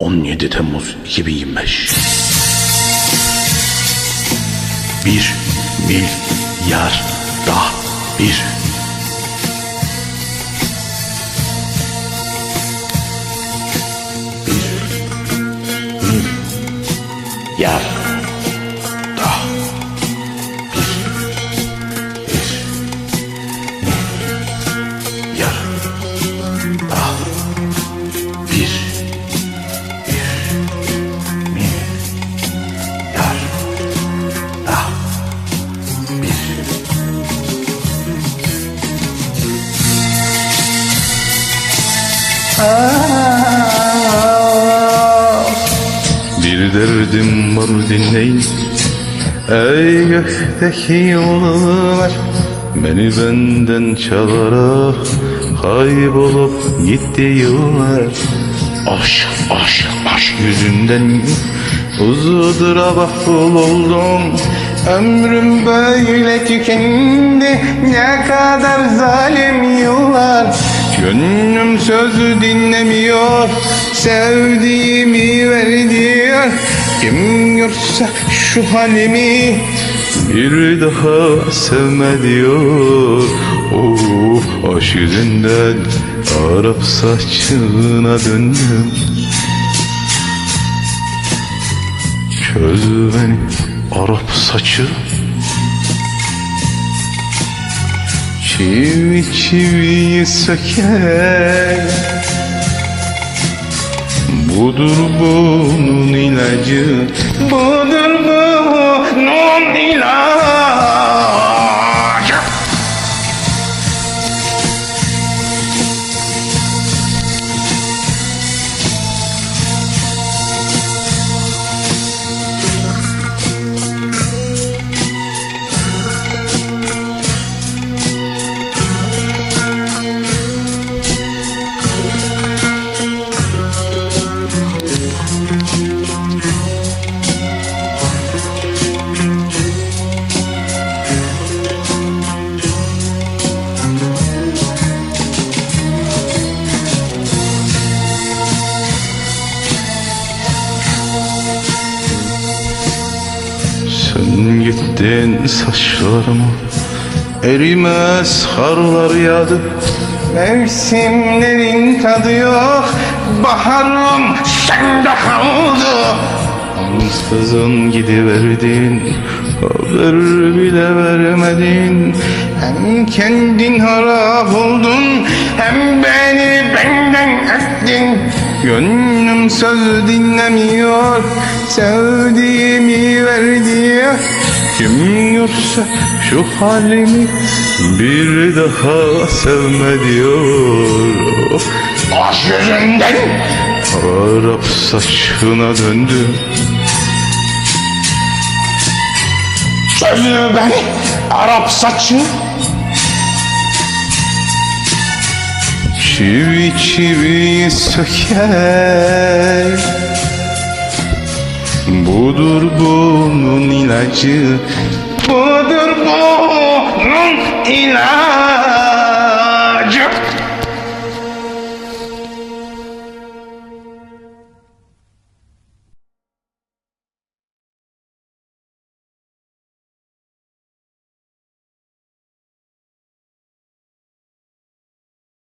17 Temmuz 2025 Bir milyar da bir. Bir milyar Bir derdim var dinleyin. Ey gökteki yollar Beni benden çalarak Kaybolup gitti yıllar. Aşk aşk aşk yüzünden Uzudur bak oldum. Ömrüm böyle tükendi ne kadar zalim yıllar Gönlüm sözü dinlemiyor sevdiğimi ver diyor Kim görse şu halimi Bir daha sevme diyor. Oh aşk yüzünden Arap saçına döndüm. Çöz beni Arap saçı Çivi çiviyi söker. Budur bunun ilacı Budur bunun ilacı gittin saçlarıma Erimez karlar yağdı Mevsimlerin tadı yok Baharım sende kaldı. Ansızın gidiverdin Haber bile vermedin. Hem kendin harap oldun Hem beni benden ettin Gönlüm söz dinlemiyor Sevdiğimi ver diyor Kim görse şu halimi Bir daha sevme diyor. Baş yüzünden. Arap saçına döndüm Sözü ben Arap saçı. Çivi çivi söker. Budur bunun ilacı Budur bunun ilacı